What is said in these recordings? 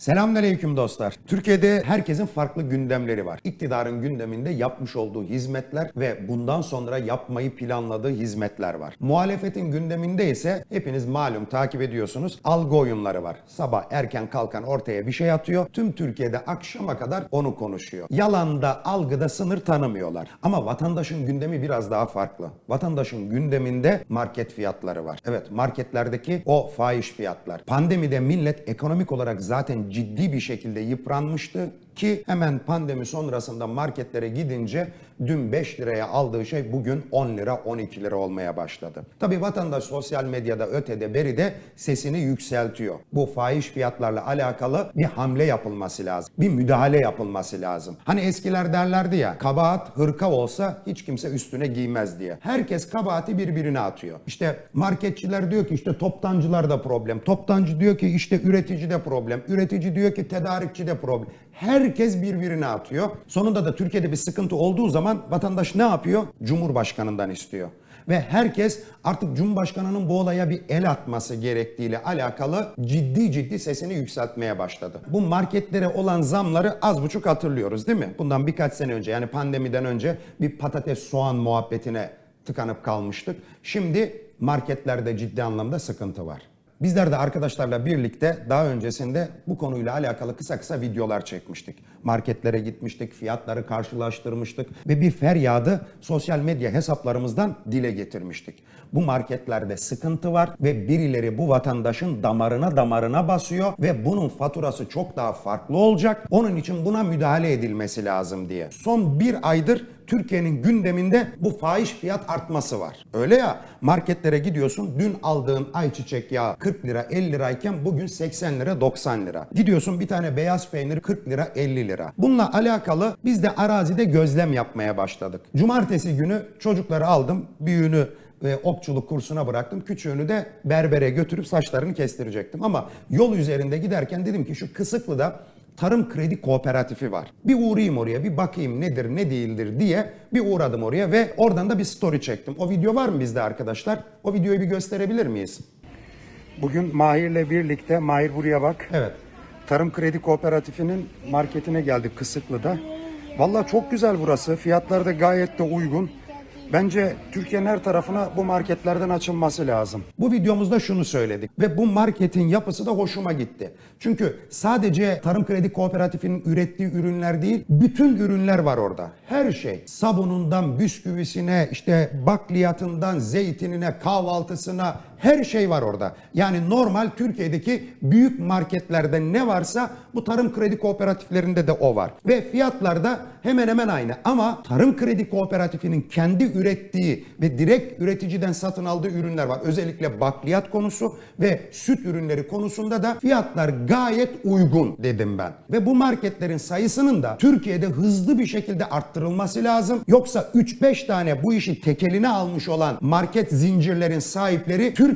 Selamünaleyküm dostlar. Türkiye'de herkesin farklı gündemleri var. İktidarın gündeminde yapmış olduğu hizmetler ve bundan sonra yapmayı planladığı hizmetler var. Muhalefetin gündeminde ise hepiniz malum takip ediyorsunuz algı oyunları var. Sabah erken kalkan ortaya bir şey atıyor. Tüm Türkiye'de akşama kadar onu konuşuyor. Yalanda, algıda sınır tanımıyorlar. Ama vatandaşın gündemi biraz daha farklı. Vatandaşın gündeminde market fiyatları var. Evet marketlerdeki o fahiş fiyatlar. Pandemide millet ekonomik olarak zaten ciddi bir şekilde yıpranmıştı ki hemen pandemi sonrasında marketlere gidince dün 5 liraya aldığı şey bugün 10 lira 12 lira olmaya başladı. Tabi vatandaş sosyal medyada ötede beride sesini yükseltiyor. Bu fahiş fiyatlarla alakalı bir hamle yapılması lazım. Bir müdahale yapılması lazım. Hani eskiler derlerdi ya kabahat hırka olsa hiç kimse üstüne giymez diye. Herkes kabahati birbirine atıyor. İşte marketçiler diyor ki işte toptancılar da problem. Toptancı diyor ki işte üretici de problem. Üretici diyor ki tedarikçi de problem. Herkes birbirine atıyor. Sonunda da Türkiye'de bir sıkıntı olduğu zaman vatandaş ne yapıyor? Cumhurbaşkanından istiyor. Ve herkes artık Cumhurbaşkanı'nın bu olaya bir el atması gerektiğiyle alakalı ciddi ciddi sesini yükseltmeye başladı. Bu marketlere olan zamları az buçuk hatırlıyoruz değil mi? Bundan birkaç sene önce yani pandemiden önce bir patates soğan muhabbetine tıkanıp kalmıştık. Şimdi marketlerde ciddi anlamda sıkıntı var. Bizler de arkadaşlarla birlikte daha öncesinde bu konuyla alakalı kısa kısa videolar çekmiştik. Marketlere gitmiştik, fiyatları karşılaştırmıştık ve bir feryadı sosyal medya hesaplarımızdan dile getirmiştik. Bu marketlerde sıkıntı var ve birileri bu vatandaşın damarına damarına basıyor ve bunun faturası çok daha farklı olacak. Onun için buna müdahale edilmesi lazım diye. Son bir aydır Türkiye'nin gündeminde bu fahiş fiyat artması var. Öyle ya marketlere gidiyorsun dün aldığın ayçiçek yağı 40 lira 50 lirayken bugün 80 lira 90 lira. Gidiyorsun bir tane beyaz peynir 40 lira 50 lira. Bununla alakalı biz de arazide gözlem yapmaya başladık. Cumartesi günü çocukları aldım büyüğünü ve okçuluk kursuna bıraktım. Küçüğünü de berbere götürüp saçlarını kestirecektim. Ama yol üzerinde giderken dedim ki şu Kısıklı'da Tarım Kredi Kooperatifi var. Bir uğrayayım oraya bir bakayım nedir ne değildir diye bir uğradım oraya ve oradan da bir story çektim. O video var mı bizde arkadaşlar? O videoyu bir gösterebilir miyiz? Bugün Mahir'le birlikte, Mahir buraya bak. Evet. Tarım Kredi Kooperatifi'nin marketine geldik Kısıklı'da. Vallahi çok güzel burası. Fiyatlar da gayet de uygun. Bence Türkiye'nin her tarafına bu marketlerden açılması lazım. Bu videomuzda şunu söyledik ve bu marketin yapısı da hoşuma gitti. Çünkü sadece Tarım Kredi Kooperatifi'nin ürettiği ürünler değil, bütün ürünler var orada. Her şey. Sabunundan bisküvisine, işte bakliyatından zeytinine, kahvaltısına her şey var orada. Yani normal Türkiye'deki büyük marketlerde ne varsa bu tarım kredi kooperatiflerinde de o var. Ve fiyatlar da hemen hemen aynı. Ama tarım kredi kooperatifinin kendi ürettiği ve direkt üreticiden satın aldığı ürünler var. Özellikle bakliyat konusu ve süt ürünleri konusunda da fiyatlar gayet uygun dedim ben. Ve bu marketlerin sayısının da Türkiye'de hızlı bir şekilde arttırılması lazım. Yoksa 3-5 tane bu işi tekeline almış olan market zincirlerin sahipleri Türkiye'de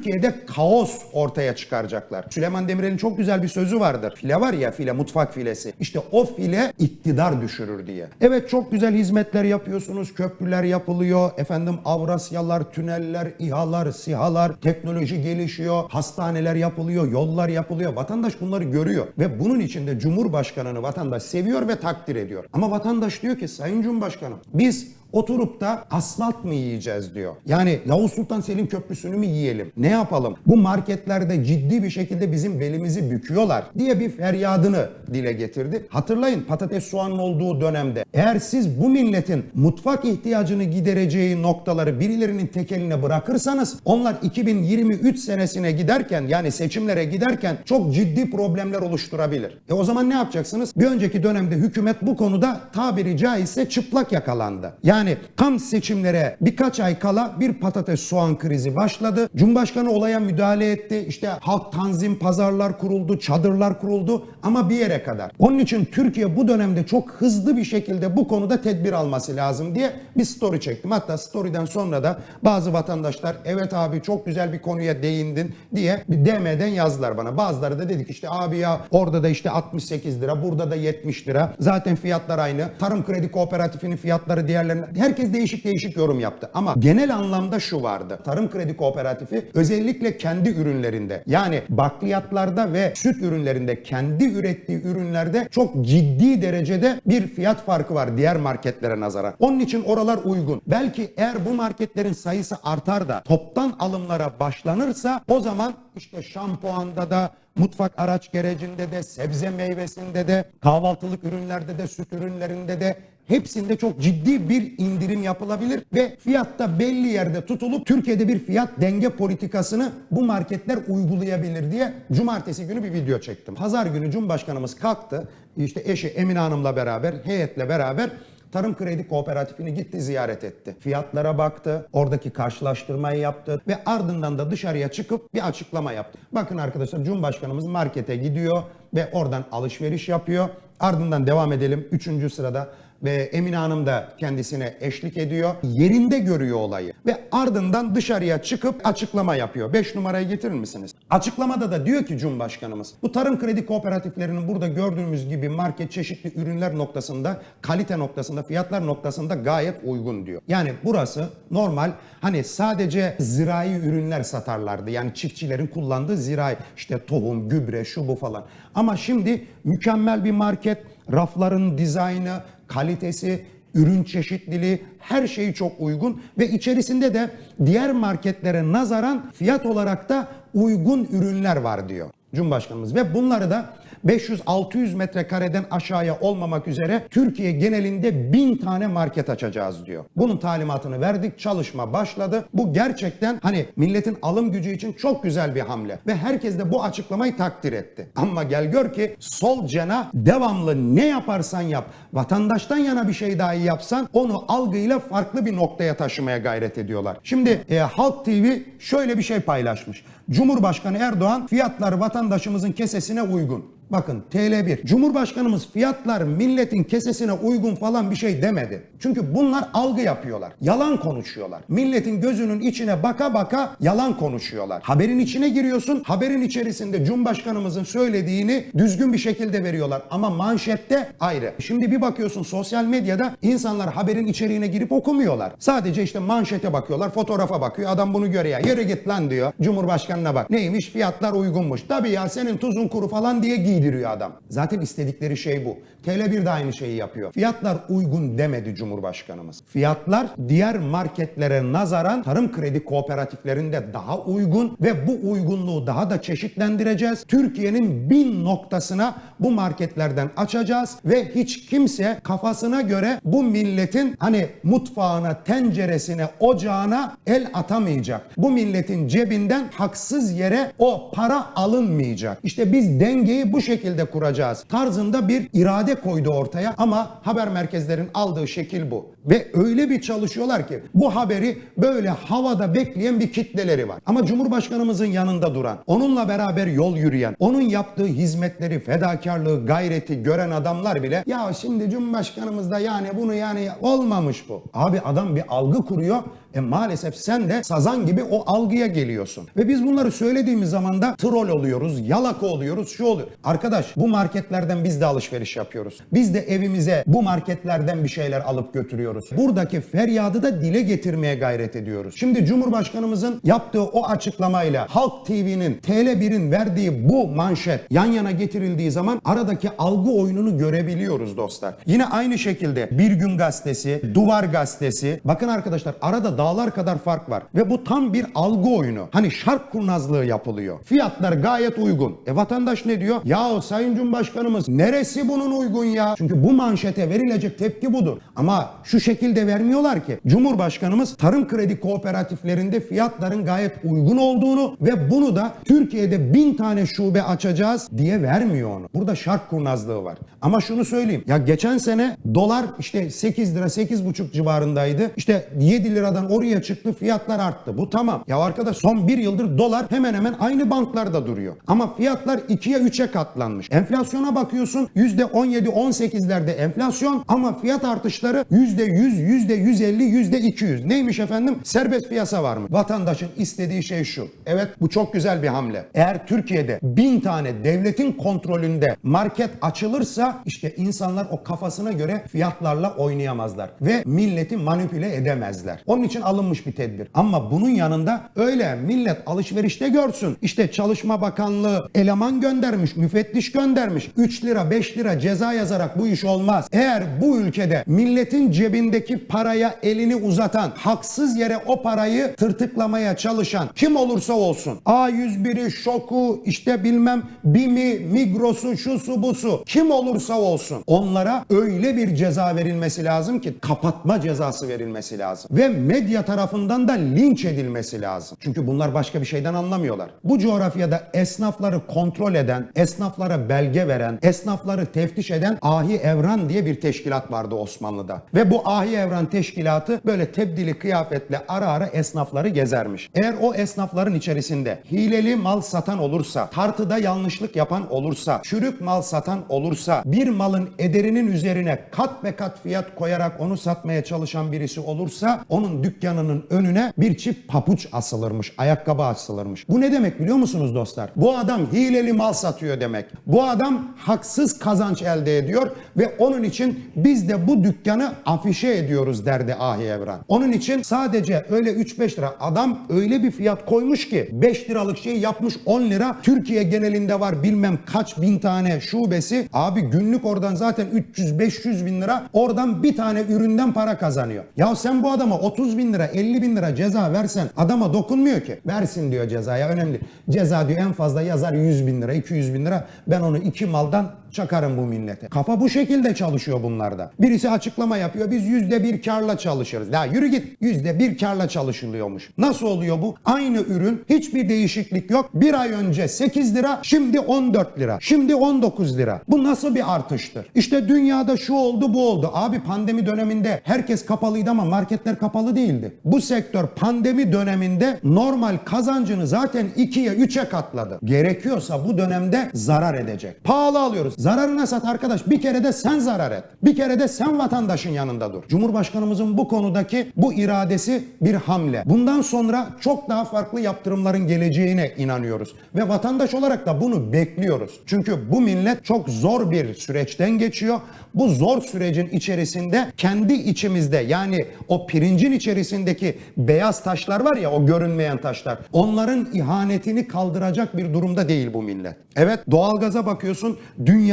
kaos ortaya çıkaracaklar. Süleyman Demirel'in çok güzel bir sözü vardır. File var ya file, mutfak filesi. İşte o file iktidar düşürür diye. Evet çok güzel hizmetler yapıyorsunuz. Köprüler yapılıyor. Efendim Avrasyalar, tüneller, İHA'lar, SİHA'lar, teknoloji gelişiyor. Hastaneler yapılıyor, yollar yapılıyor. Vatandaş bunları görüyor. Ve bunun içinde Cumhurbaşkanı'nı vatandaş seviyor ve takdir ediyor. Ama vatandaş diyor ki Sayın Cumhurbaşkanım biz oturup da asfalt mı yiyeceğiz diyor. Yani Yavuz Sultan Selim Köprüsü'nü mü yiyelim? Ne yapalım? Bu marketlerde ciddi bir şekilde bizim belimizi büküyorlar diye bir feryadını dile getirdi. Hatırlayın patates soğanın olduğu dönemde eğer siz bu milletin mutfak ihtiyacını gidereceği noktaları birilerinin tekeline bırakırsanız onlar 2023 senesine giderken yani seçimlere giderken çok ciddi problemler oluşturabilir. E o zaman ne yapacaksınız? Bir önceki dönemde hükümet bu konuda tabiri caizse çıplak yakalandı. Yani tam seçimlere birkaç ay kala bir patates soğan krizi başladı. Cumhurbaşkanı olaya müdahale etti. İşte halk tanzim pazarlar kuruldu, çadırlar kuruldu ama bir yere kadar. Onun için Türkiye bu dönemde çok hızlı bir şekilde bu konuda tedbir alması lazım diye bir story çektim. Hatta story'den sonra da bazı vatandaşlar evet abi çok güzel bir konuya değindin diye bir DM'den yazdılar bana. Bazıları da dedik işte abi ya orada da işte 68 lira, burada da 70 lira. Zaten fiyatlar aynı. Tarım Kredi Kooperatifinin fiyatları diğerlerine Herkes değişik değişik yorum yaptı ama genel anlamda şu vardı. Tarım Kredi Kooperatifi özellikle kendi ürünlerinde yani bakliyatlarda ve süt ürünlerinde kendi ürettiği ürünlerde çok ciddi derecede bir fiyat farkı var diğer marketlere nazaran. Onun için oralar uygun. Belki eğer bu marketlerin sayısı artar da toptan alımlara başlanırsa o zaman işte şampuanda da mutfak araç gerecinde de sebze meyvesinde de kahvaltılık ürünlerde de süt ürünlerinde de hepsinde çok ciddi bir indirim yapılabilir ve fiyatta belli yerde tutulup Türkiye'de bir fiyat denge politikasını bu marketler uygulayabilir diye cumartesi günü bir video çektim. Pazar günü Cumhurbaşkanımız kalktı işte eşi Emine Hanım'la beraber heyetle beraber Tarım Kredi Kooperatifini gitti ziyaret etti. Fiyatlara baktı, oradaki karşılaştırmayı yaptı ve ardından da dışarıya çıkıp bir açıklama yaptı. Bakın arkadaşlar Cumhurbaşkanımız markete gidiyor ve oradan alışveriş yapıyor. Ardından devam edelim. Üçüncü sırada ve Emine Hanım da kendisine eşlik ediyor. Yerinde görüyor olayı ve ardından dışarıya çıkıp açıklama yapıyor. 5 numarayı getirir misiniz? Açıklamada da diyor ki Cumhurbaşkanımız bu tarım kredi kooperatiflerinin burada gördüğümüz gibi market çeşitli ürünler noktasında, kalite noktasında, fiyatlar noktasında gayet uygun diyor. Yani burası normal hani sadece zirai ürünler satarlardı. Yani çiftçilerin kullandığı zirai işte tohum, gübre, şu bu falan. Ama şimdi mükemmel bir market, rafların dizaynı, kalitesi, ürün çeşitliliği her şeyi çok uygun ve içerisinde de diğer marketlere nazaran fiyat olarak da uygun ürünler var diyor Cumhurbaşkanımız ve bunları da 500-600 metrekareden aşağıya olmamak üzere Türkiye genelinde 1000 tane market açacağız diyor. Bunun talimatını verdik, çalışma başladı. Bu gerçekten hani milletin alım gücü için çok güzel bir hamle ve herkes de bu açıklamayı takdir etti. Ama gel gör ki sol cena devamlı ne yaparsan yap, vatandaştan yana bir şey dahi yapsan onu algıyla farklı bir noktaya taşımaya gayret ediyorlar. Şimdi e, Halk TV şöyle bir şey paylaşmış. Cumhurbaşkanı Erdoğan fiyatlar vatandaşımızın kesesine uygun. Bakın TL1. Cumhurbaşkanımız fiyatlar milletin kesesine uygun falan bir şey demedi. Çünkü bunlar algı yapıyorlar. Yalan konuşuyorlar. Milletin gözünün içine baka baka yalan konuşuyorlar. Haberin içine giriyorsun. Haberin içerisinde Cumhurbaşkanımızın söylediğini düzgün bir şekilde veriyorlar. Ama manşette ayrı. Şimdi bir bakıyorsun sosyal medyada insanlar haberin içeriğine girip okumuyorlar. Sadece işte manşete bakıyorlar, fotoğrafa bakıyor. Adam bunu görüyor. Yürü git lan diyor. Cumhurbaşkanına bak. Neymiş? Fiyatlar uygunmuş. Tabii ya senin tuzun kuru falan diye giydiriyor adam. Zaten istedikleri şey bu. Tele1 de aynı şeyi yapıyor. Fiyatlar uygun demedi Cumhurbaşkanımız. Fiyatlar diğer marketlere nazaran tarım kredi kooperatiflerinde daha uygun ve bu uygunluğu daha da çeşitlendireceğiz. Türkiye'nin bin noktasına bu marketlerden açacağız ve hiç kimse kafasına göre bu milletin hani mutfağına, tenceresine, ocağına el atamayacak. Bu milletin cebinden haksız yere o para alınmayacak. İşte biz dengeyi bu şekilde kuracağız. Tarzında bir irade koydu ortaya ama haber merkezlerin aldığı şekil bu. Ve öyle bir çalışıyorlar ki bu haberi böyle havada bekleyen bir kitleleri var. Ama Cumhurbaşkanımızın yanında duran, onunla beraber yol yürüyen, onun yaptığı hizmetleri, fedakarlığı, gayreti gören adamlar bile ya şimdi Cumhurbaşkanımız da yani bunu yani olmamış bu. Abi adam bir algı kuruyor. E maalesef sen de sazan gibi o algıya geliyorsun. Ve biz bunları söylediğimiz zaman da troll oluyoruz, yalaka oluyoruz, şu oluyor. Arkadaş bu marketlerden biz de alışveriş yapıyoruz. Biz de evimize bu marketlerden bir şeyler alıp götürüyoruz. Buradaki feryadı da dile getirmeye gayret ediyoruz. Şimdi Cumhurbaşkanımızın yaptığı o açıklamayla Halk TV'nin TL1'in verdiği bu manşet yan yana getirildiği zaman aradaki algı oyununu görebiliyoruz dostlar. Yine aynı şekilde Bir Gün Gazetesi, Duvar Gazetesi. Bakın arkadaşlar arada dağlar kadar fark var. Ve bu tam bir algı oyunu. Hani şark kurnazlığı yapılıyor. Fiyatlar gayet uygun. E vatandaş ne diyor? Ya Sayın Cumhurbaşkanımız neresi bunun uygun ya? Çünkü bu manşete verilecek tepki budur. Ama şu şekilde vermiyorlar ki. Cumhurbaşkanımız tarım kredi kooperatiflerinde fiyatların gayet uygun olduğunu ve bunu da Türkiye'de bin tane şube açacağız diye vermiyor onu. Burada şark kurnazlığı var. Ama şunu söyleyeyim. Ya geçen sene dolar işte 8 lira 8,5 civarındaydı. İşte 7 liradan oraya çıktı fiyatlar arttı. Bu tamam. Ya arkadaş son bir yıldır dolar hemen hemen aynı banklarda duruyor. Ama fiyatlar 2'ye 3'e katlanmış. Enflasyona bakıyorsun %17-18'lerde enflasyon ama fiyat artışları %100, %150, %200. Neymiş efendim? Serbest piyasa var mı? Vatandaşın istediği şey şu. Evet bu çok güzel bir hamle. Eğer Türkiye'de bin tane devletin kontrolünde market açılırsa işte insanlar o kafasına göre fiyatlarla oynayamazlar ve milleti manipüle edemezler. Onun için alınmış bir tedbir. Ama bunun yanında öyle millet alışverişte görsün. İşte Çalışma Bakanlığı eleman göndermiş, müfettiş göndermiş. 3 lira 5 lira ceza yazarak bu iş olmaz. Eğer bu ülkede milletin cebindeki paraya elini uzatan, haksız yere o parayı tırtıklamaya çalışan kim olursa olsun. A101'i, Şoku, işte bilmem BİM'i, Migros'u, şusu busu kim olursa olsun onlara öyle bir ceza verilmesi lazım ki kapatma cezası verilmesi lazım. Ve medya tarafından da linç edilmesi lazım. Çünkü bunlar başka bir şeyden anlamıyorlar. Bu coğrafyada esnafları kontrol eden, esnaflara belge veren, esnafları teftiş eden Ahi Evran diye bir teşkilat vardı Osmanlı'da. Ve bu Ahi Evran teşkilatı böyle tebdili kıyafetle ara ara esnafları gezermiş. Eğer o esnafların içerisinde hileli mal satan olursa, tartıda yanlışlık yapan olursa, çürük mal satan olursa, bir malın ederinin üzerine kat be kat fiyat koyarak onu satmaya çalışan birisi olursa onun dükkanının önüne bir çift papuç asılırmış, ayakkabı asılırmış. Bu ne demek biliyor musunuz dostlar? Bu adam hileli mal satıyor demek. Bu adam haksız kazanç elde ediyor ve onun için biz de bu dükkanı afişe ediyoruz derdi Ahi Evran. Onun için sadece öyle 3-5 lira adam öyle bir fiyat koymuş ki 5 liralık şeyi yapmış 10 lira. Türkiye genelinde var bilmem kaç bin tane şubesi. Abi günlük oradan zaten 300-500 bin lira oradan bir tane üründen para kazanıyor. Ya sen bu adama 30 bin lira 50 bin lira ceza versen adama dokunmuyor ki. Versin diyor cezaya önemli. Ceza diyor en fazla yazar 100 bin lira 200 bin lira ben onu iki maldan çakarım bu millete. Kafa bu şekilde çalışıyor bunlarda. Birisi açıklama yapıyor biz yüzde bir karla çalışırız. Ya yürü git yüzde bir karla çalışılıyormuş. Nasıl oluyor bu? Aynı ürün hiçbir değişiklik yok. Bir ay önce 8 lira şimdi 14 lira. Şimdi 19 lira. Bu nasıl bir artıştır? İşte dünyada şu oldu bu oldu. Abi pandemi döneminde herkes kapalıydı ama marketler kapalı değildi. Bu sektör pandemi döneminde normal kazancını zaten 2'ye 3'e katladı. Gerekiyorsa bu dönemde zarar edecek. Pahalı alıyoruz. Zararına sat arkadaş. Bir kere de sen zarar et. Bir kere de sen vatandaşın yanında dur. Cumhurbaşkanımızın bu konudaki bu iradesi bir hamle. Bundan sonra çok daha farklı yaptırımların geleceğine inanıyoruz. Ve vatandaş olarak da bunu bekliyoruz. Çünkü bu millet çok zor bir süreçten geçiyor. Bu zor sürecin içerisinde kendi içimizde yani o pirincin içerisindeki beyaz taşlar var ya o görünmeyen taşlar. Onların ihanetini kaldıracak bir durumda değil bu millet. Evet doğalgaza bakıyorsun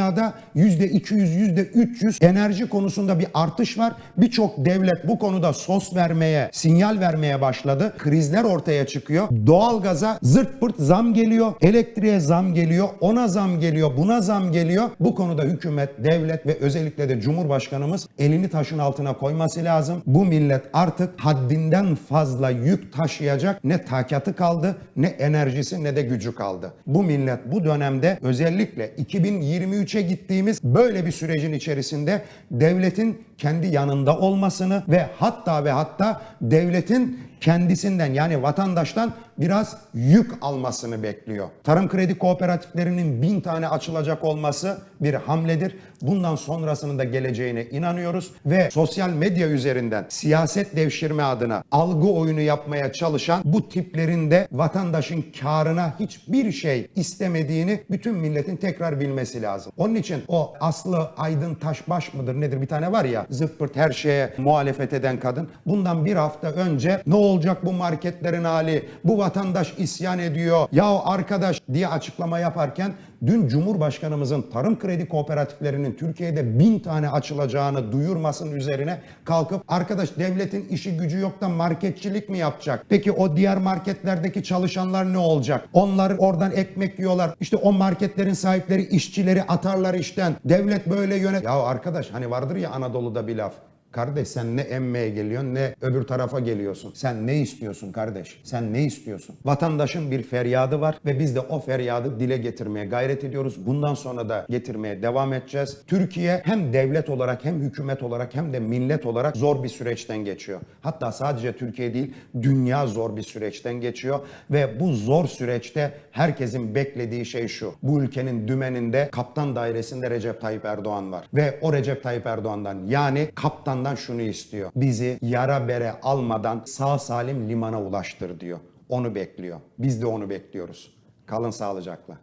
dünyada %200 %300 enerji konusunda bir artış var. Birçok devlet bu konuda sos vermeye, sinyal vermeye başladı. Krizler ortaya çıkıyor. Doğalgaza zırt pırt zam geliyor. Elektriğe zam geliyor. Ona zam geliyor. Buna zam geliyor. Bu konuda hükümet, devlet ve özellikle de Cumhurbaşkanımız elini taşın altına koyması lazım. Bu millet artık haddinden fazla yük taşıyacak ne takatı kaldı, ne enerjisi ne de gücü kaldı. Bu millet bu dönemde özellikle 2023'e gittiğimiz böyle bir sürecin içerisinde devletin kendi yanında olmasını ve hatta ve hatta devletin kendisinden yani vatandaştan biraz yük almasını bekliyor. Tarım kredi kooperatiflerinin bin tane açılacak olması bir hamledir. Bundan sonrasının da geleceğine inanıyoruz ve sosyal medya üzerinden siyaset devşirme adına algı oyunu yapmaya çalışan bu tiplerin de vatandaşın karına hiçbir şey istemediğini bütün milletin tekrar bilmesi lazım. Onun için o Aslı Aydın Taşbaş mıdır nedir bir tane var ya zırt pırt her şeye muhalefet eden kadın. Bundan bir hafta önce ne olacak bu marketlerin hali? Bu vatandaş isyan ediyor. Ya arkadaş diye açıklama yaparken dün Cumhurbaşkanımızın tarım kredi kooperatiflerinin Türkiye'de bin tane açılacağını duyurmasının üzerine kalkıp arkadaş devletin işi gücü yok da marketçilik mi yapacak? Peki o diğer marketlerdeki çalışanlar ne olacak? Onlar oradan ekmek yiyorlar. İşte o marketlerin sahipleri işçileri atarlar işten. Devlet böyle yönet... Ya arkadaş hani vardır ya Anadolu'da bir laf. Kardeş sen ne emmeye geliyorsun ne öbür tarafa geliyorsun. Sen ne istiyorsun kardeş? Sen ne istiyorsun? Vatandaşın bir feryadı var ve biz de o feryadı dile getirmeye gayret ediyoruz. Bundan sonra da getirmeye devam edeceğiz. Türkiye hem devlet olarak hem hükümet olarak hem de millet olarak zor bir süreçten geçiyor. Hatta sadece Türkiye değil dünya zor bir süreçten geçiyor ve bu zor süreçte herkesin beklediği şey şu. Bu ülkenin dümeninde kaptan dairesinde Recep Tayyip Erdoğan var ve o Recep Tayyip Erdoğan'dan yani kaptandan şunu istiyor. Bizi yara bere almadan sağ salim limana ulaştır diyor. Onu bekliyor. Biz de onu bekliyoruz. Kalın sağlıcakla.